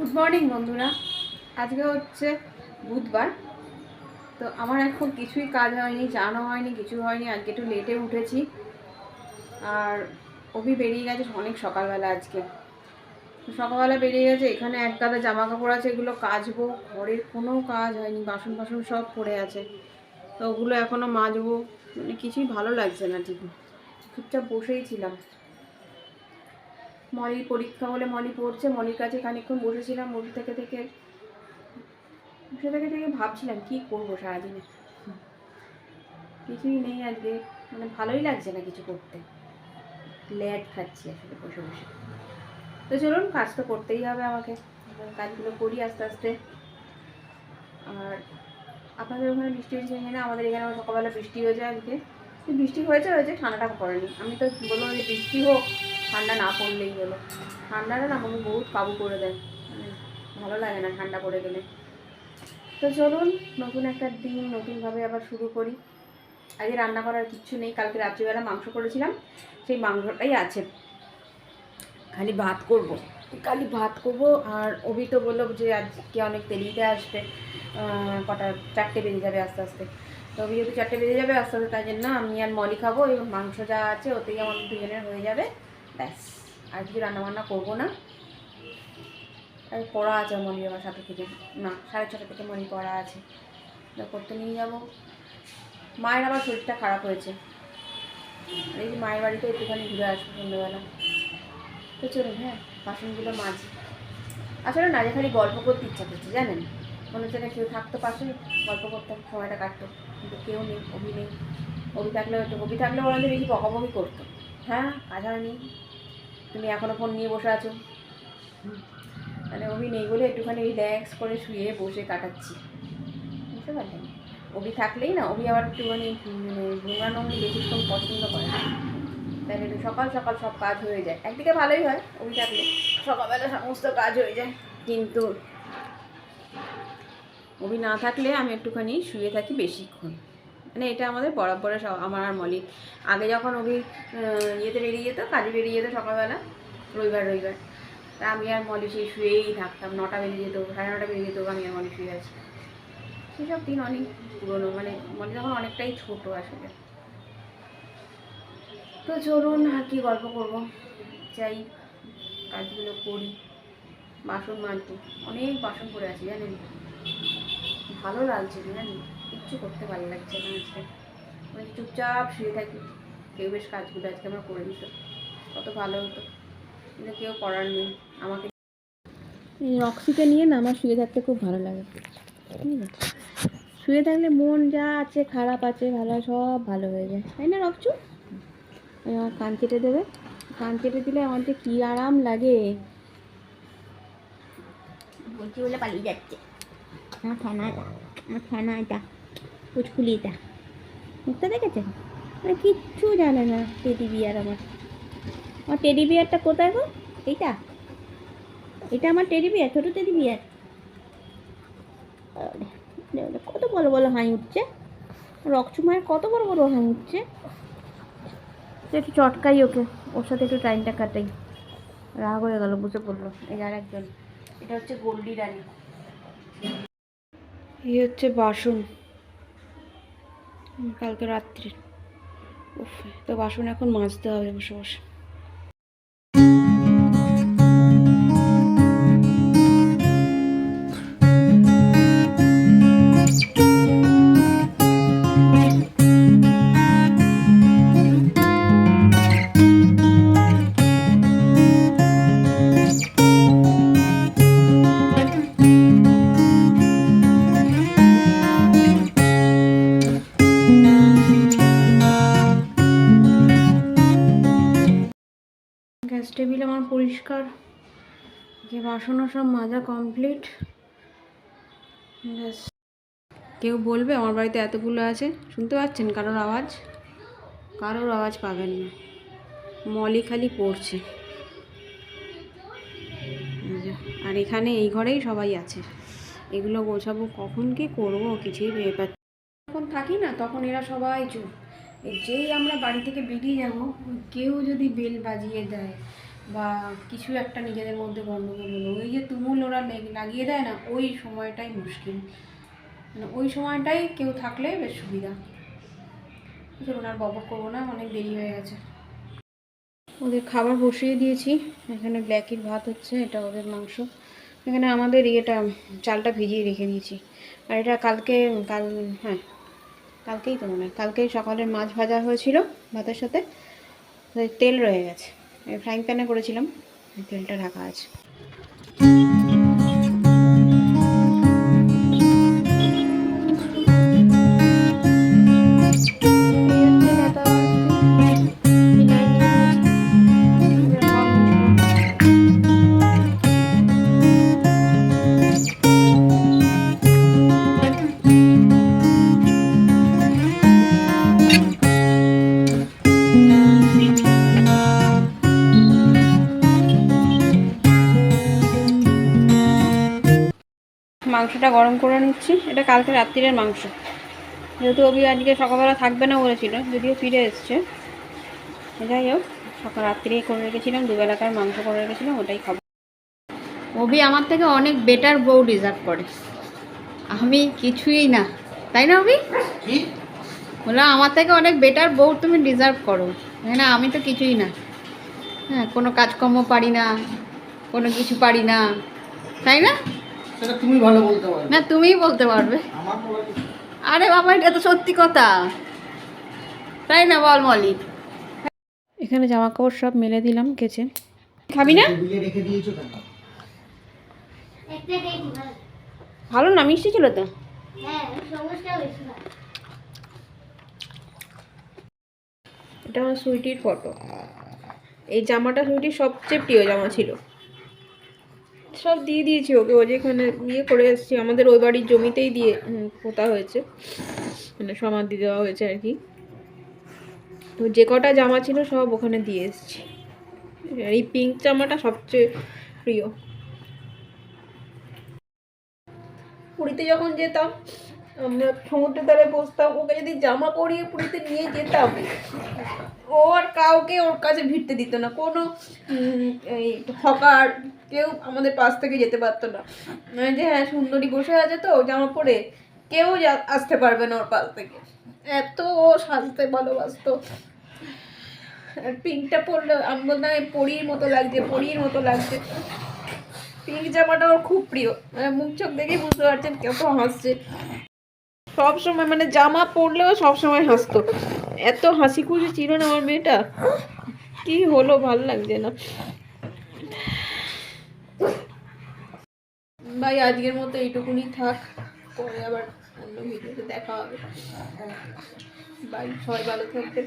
Good morning বন্ধুরা। আজকে হচ্ছে বুধবার। তো আমার এখন কিছুই কাজ হয়নি চানো হয়নি, কিছু হয়নি, আজকে একটু লেটে উঠেছি। আর অভি বেরিয়ে গেছে অনেক সকালবেলা আজকে। সকালবেলা বেরিয়ে গেছে, এখানে এক গাদা জামা কাপড় আছে, এগুলো কাচবো। ঘরের কোনো কাজ হয়নি বাসন বাসন সব পড়ে আছে। তো ওগুলো এখনও মাজবো। মানে কিছুই ভালো লাগছে না ঠিক চুপচাপ বসেই ছিলাম। মলির পরীক্ষা বলে মলি পড়ছে, মলির কাছে খানিক্ষণ বসেছিলাম বসে থেকে থেকে, বসে থেকে থেকে ভাবছিলাম কি করব সারাদিনে। কিছুই নেই আজকে মানে ভালোই লাগছে না কিছু করতে। ল্যাট খাচ্ছি আসলে বসে বসে। তো চলুন, কাজ তো করতেই হবে আমাকে। কাজগুলো করি আস্তে আস্তে। আর আপনাদের ওখানে বৃষ্টি হয়েছে না? আমাদের এখানে সকালবেলা বৃষ্টি হয়ে যায় আজকে। বৃষ্টি হয়েছে হয়েছে ঠান্ডাটা পড়েনি। আমি তো বলব যে বৃষ্টি হোক, ঠান্ডা না পড়লেই হলো। ঠান্ডাটা না আমাকে বহুত কাবু করে দেয়। মানে ভালো লাগে না ঠান্ডা পড়ে গেলে। তো চলুন, নতুন একটা দিন, নতুনভাবে আবার শুরু করি। আজকে রান্না করার কিচ্ছু নেই, কালকে রাত্রিবেলা মাংস করেছিলাম, সেই মাংসটাই আছে। খালি ভাত করব। খালি ভাত করব, আর অভি তো বলল যে আজকে অনেক দেরিতে আসবে। কটা, চারটে বেজে যাবে আস্তে আস্তে। তো যেহেতু চারটে বেজে যাবে আস্তে আস্তে তাই জন্য আমি আর মলি খাব এবং মাংস যা আছে ওতেই আমার দুজনের হয়ে যাবে, ব্যাস। আর কিছু রান্নাবান্না করব না। আর পড়া আছে মলি আমার সাথে থেকে, না, সাড়ে ছটা থেকে মলি পড়া আছে। করতে নিয়ে যাব। মায়ের আবার শরীরটা খারাপ হয়েছে। এই যে মায়ের বাড়িতে একটুখানি ঘুরে আসব সন্ধ্যেবেলা। তো চলুন হ্যাঁ বাসনগুলো মাঝি আসলে না, যে খালি গল্প করতে ইচ্ছা করছে, জানেন? মনে হচ্ছে কেউ থাকতো পাশে গল্প করতাম সময়টা কাটতো। কিন্তু কেউ নেই, অভি নেই। অভি থাকলে একটু অভি থাকলে বলতে বেশি বকাবকি করতো। হ্যাঁ কাজ হয়নি। তুমি এখনও ফোন নিয়ে বসে আছো। মানে অভি নেই বলে একটুখানি রিল্যাক্স করে শুয়ে বসে কাটাচ্ছি। বুঝতে পারলেন? অভি থাকলেই না, অভি আবার একটুখানি মানে ঘুমানো বেশিক্ষণ পছন্দ করে তাহলে একটু সকাল সকাল সব কাজ হয়ে যায়। একদিকে ভালোই হয় অভি থাকলে, সকালবেলা সমস্ত কাজ হয়ে যায়। কিন্তু অভি না থাকলে আমি একটুখানি শুয়ে থাকি বেশিক্ষণ। মানে এটা আমাদের বরাবরে আমার আর মলি আগে যখন অভি ইয়েতে বেরিয়ে যেত, কাজে বেরিয়ে যেত সকালবেলা, রবিবার রবিবার। তা আমি আর মলি সেই শুয়েই থাকতাম। নটা বেজে যেত, সাড়ে নটা বেজে যেত, আমি আর মলি শুয়ে আছি। সেসব দিন অনেক পুরনো মানে মলি তখন অনেকটাই ছোট আসলে। তো চলুন আর কি গল্প করব। চাই কাজগুলো করি। বাসন মাজবো। অনেক বাসন পড়ে আছি, জানেন? ভালো লাগছে না জানেন কিচ্ছু করতে ভালো লাগছে না আজকে। মানে চুপচাপ শুয়ে থাকি। কেউ বেশ কাজগুলো আজকে আমরা করে দিত কত ভালো হতো। কিন্তু কেউ করার নেই। আমাকে রক্সিকে নিয়ে না আমার শুয়ে থাকতে খুব ভালো লাগে। ঠিক আছে? শুয়ে থাকলে মন যা আছে খারাপ আছে ভালো সব ভালো হয়ে যায়। তাই না রক্সু? আমার কান কেটে দেবে। কান কেটে দিলে আমার যে কী আরাম লাগে। বলছি বলে পালিয়ে যাচ্ছে। আমার ফেনাটা আমার ফেনাটা পুচকুলিটা মুখটা দেখেছেন মানে কিচ্ছু জানে না টেডি বিয়ার আমার। আমার টেডি বিয়ারটা কোথায় গো? এইটা? এটা আমার টেডি বিয়ার ছোটো টেডি বিয়ার কত বড় বড় হাই উঠছে? রকচু মায়ের কত বড় বড় হাই উঠছে? একটু চটকাই ওকে, ওর সাথে একটু টাইমটা কাটাই। রাগ হয়ে গেল, বুঝে পড়ল। এই আর একজন এটা হচ্ছে গোল্ডি রানী। এই হচ্ছে বাসন। কালকে রাত্রির। উফ তো বাসন এখন মাজতে হবে বসে বসে। টেবিল আমার পরিষ্কার। যে বাসনও সব মাজা কমপ্লিট। ব্যাস। কেউ বলবে আমার বাড়িতে এতগুলো আছে? শুনতে পাচ্ছেন কারোর আওয়াজ? কারোর আওয়াজ পাবেন না। মলি খালি পড়ছে। আর এখানে এই ঘরেই সবাই আছে। এগুলো গোছাবো কখন, কি করব কিছুই ভেবে পাচ্ছি যখন থাকি না, তখন এরা সবাই চুপ। যেই আমরা বাড়ি থেকে বেরিয়ে যাব, কেউ যদি বেল বাজিয়ে দেয় বা কিছু একটা নিজেদের মধ্যে গণ্ডগোল হলো, ওই যে তুমুল ওরা লাগিয়ে দেয় না, ওই সময়টাই মুশকিল। মানে ওই সময়টাই কেউ থাকলে বেশ সুবিধা। চলুন আর বকবক করব না, অনেক দেরি হয়ে গেছে। ওদের খাবার বসিয়ে দিয়েছি। এখানে ব্ল্যাকির ভাত হচ্ছে, এটা ওদের মাংস। এখানে আমাদের ইয়েটা, চালটা ভিজিয়ে রেখে দিয়েছি। আর এটা কালকে, কাল হ্যাঁ কালকেই তো মনে হয়। কালকেই সকালের মাছ ভাজা হয়েছিল ভাতের সাথে। তেল রয়ে গেছে। ফ্রাইং প্যানে করেছিলাম। তেলটা ঢাকা আছে। মাংসটা গরম করে নিচ্ছি। এটা কালকে রাত্রিরের মাংস। যেহেতু অভি আজকে সকালবেলা থাকবে না বলেছিল যদিও ফিরে এসছে। যাই হোক সকাল রাত্রিরেই করে রেখেছিলাম দুবেলাকার মাংস করে রেখেছিলাম ওটাই খাব। অভি আমার থেকে অনেক বেটার বউ ডিজার্ভ করে। আমি কিছুই না। তাই না অভি? কি? বললাম আমার থেকে অনেক বেটার বউ তুমি ডিজার্ভ করো। তাই না? আমি তো কিছুই না। হ্যাঁ কোনো কাজকর্ম পারি না কোনো কিছু পারি না। তাই না? সেটা তুমি ভালো বলতে পারো না তুমিই বলতে পারবে। আরে বাবা এটা তো সত্যি কথা। তাই না বল মলি? এখানে জামা কাপড় সব মেলে দিলাম কেচে খাবি না? টেবিলে রেখে দিয়েছ কেন? ভালো না মিষ্টি ছিল তো? এটা আমার সুইটির ফটো। এই জামাটা সুইটির সবচেয়ে প্রিয় জামা ছিল। সব দিয়ে দিয়েছি ওকে। ও যেখানে বিয়ে করে এসেছি, আমাদের ওই বাড়ির জমিতেই দিয়ে পোতা হয়েছে। মানে সমাধি দেওয়া হয়েছে আর কি। তো যে কটা জামা ছিল সব ওখানে দিয়ে এসেছি। এই পিঙ্ক জামাটা সবচেয়ে প্রিয়। পুরীতে যখন যেতাম সমুদ্রের ধারে বসতাম, ওকে যদি জামা পরিয়ে পুরীতে নিয়ে যেতাম, ও আর কাউকে ওর কাছে ভিড়তে দিত না। কোনো এই হকার কেউ আমাদের পাশ থেকে যেতে পারতো না। মানে যে হ্যাঁ সুন্দরী বসে আছে তো জামা পরে, কেউ আসতে পারবে না ওর পাশ থেকে। এত ও সাজতে ভালোবাসতো। পিঙ্কটা পরলে আমি বলতাম, "এই পরীর মতো লাগছে, পরীর মতো লাগছে। পিঙ্ক জামাটা ওর খুব প্রিয়। মানে মুখ চোখ দেখেই বুঝতে পারছেন কত হাসছে। সব সময় মানে জামা পরলেও সব সময় হাসতো। এত হাসি খুশি ছিল না আমার মেয়েটা। কি হলো ভালো লাগছে না। ভাই আজকের মতো এইটুকুনি থাক। পরে আবার অন্য ভিডিওতে দেখা হবে। বাই সবাই ভালো থাকবেন।